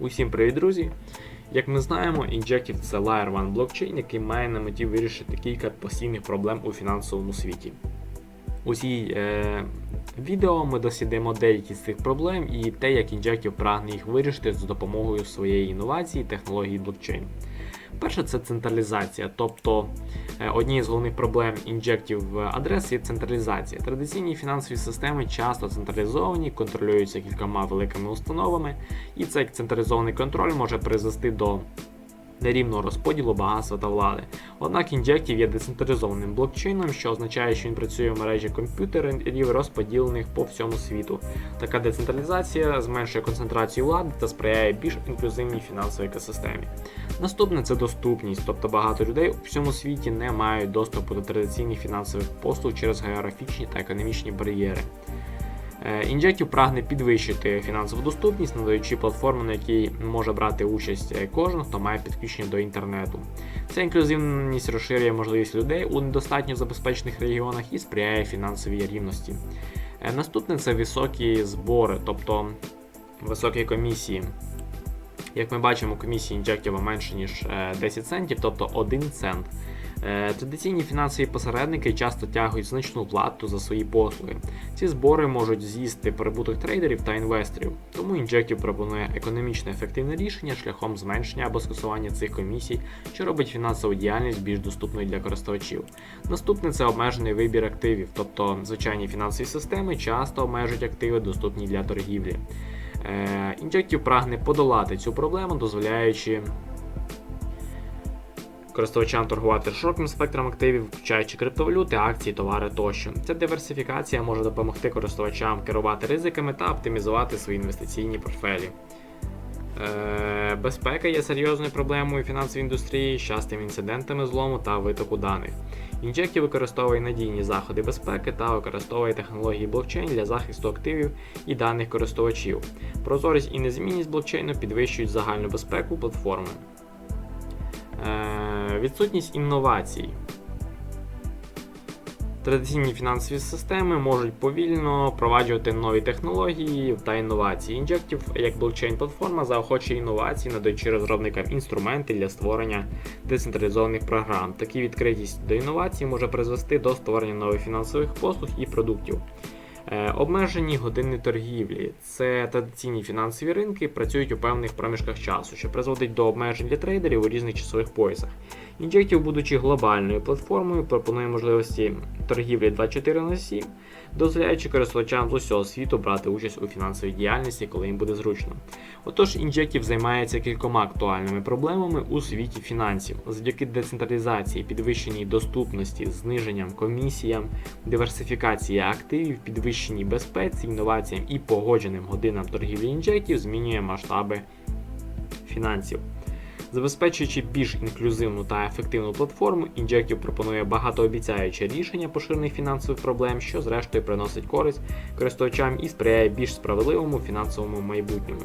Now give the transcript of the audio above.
Усім привіт, друзі! Як ми знаємо, Injective це Layer 1 блокчейн, який має на меті вирішити кілька постійних проблем у фінансовому світі. У цій е, відео ми дослідимо деякі з цих проблем і те, як Injective прагне їх вирішити за допомогою своєї інновації технології блокчейн. Перше це централізація, тобто е, однією з головних проблем Injective адрес є централізація. Традиційні фінансові системи часто централізовані, контролюються кількома великими установами, і цей централізований контроль може призвести до нерівного розподілу багатства та влади. Однак Injective є децентралізованим блокчейном, що означає, що він працює в мережі комп'ютерів, розподілених по всьому світу. Така децентралізація зменшує концентрацію влади та сприяє більш інклюзивній фінансовій екосистемі. Наступне це доступність, тобто багато людей у всьому світі не мають доступу до традиційних фінансових послуг через географічні та економічні бар'єри. Е, Injective прагне підвищити фінансову доступність, надаючи платформу, на якій може брати участь е, кожен, хто має підключення до інтернету. Ця інклюзивність розширює можливість людей у недостатньо забезпечених регіонах і сприяє фінансовій рівності. Е, Наступне це високі збори, тобто високі комісії. Як ми бачимо, комісії Injective менше ніж е, 10 центів, тобто 1 цент. Е, Традиційні фінансові посередники часто тягують значну плату за свої послуги. Ці збори можуть з'їсти прибуток трейдерів та інвесторів. Тому Injective пропонує економічно ефективне рішення шляхом зменшення або скасування цих комісій, що робить фінансову діяльність більш доступною для користувачів. Наступне це обмежений вибір активів, тобто звичайні фінансові системи часто обмежують активи, доступні для торгівлі. Injective прагне подолати цю проблему, дозволяючи користувачам торгувати широким спектром активів, включаючи криптовалюти, акції, товари тощо. Ця диверсифікація може допомогти користувачам керувати ризиками та оптимізувати свої інвестиційні портфелі. Е, Безпека є серйозною проблемою у фінансовій індустрії з частими інцидентами злому та витоку даних. Injective використовує надійні заходи безпеки та використовує технології блокчейн для захисту активів і даних користувачів. Прозорість і незмінність блокчейну підвищують загальну безпеку платформи. Відсутність інновацій. Традиційні фінансові системи можуть повільно впроваджувати нові технології та інновації. Injective, як блокчейн-платформа, заохочує інновації, надаючи розробникам інструменти для створення децентралізованих програм. Такі відкритість до інновацій може призвести до створення нових фінансових послуг і продуктів. Е, Обмежені години торгівлі це традиційні фінансові ринки, працюють у певних проміжках часу, що призводить до обмежень для трейдерів у різних часових поясах. Injective, будучи глобальною платформою, пропонує можливості торгівлі 24 на 7, дозволяючи користувачам з усього світу брати участь у фінансовій діяльності, коли їм буде зручно. Отож, Injective займається кількома актуальними проблемами у світі фінансів завдяки децентралізації, підвищеній доступності, зниженням комісіям, диверсифікації активів, підвищеній безпеці, інноваціям і погодженим годинам торгівлі Injective змінює масштаби фінансів. Забезпечуючи більш інклюзивну та ефективну платформу, Injective пропонує багатообіцяюче рішення поширених фінансових проблем, що зрештою приносить користь користувачам і сприяє більш справедливому фінансовому майбутньому.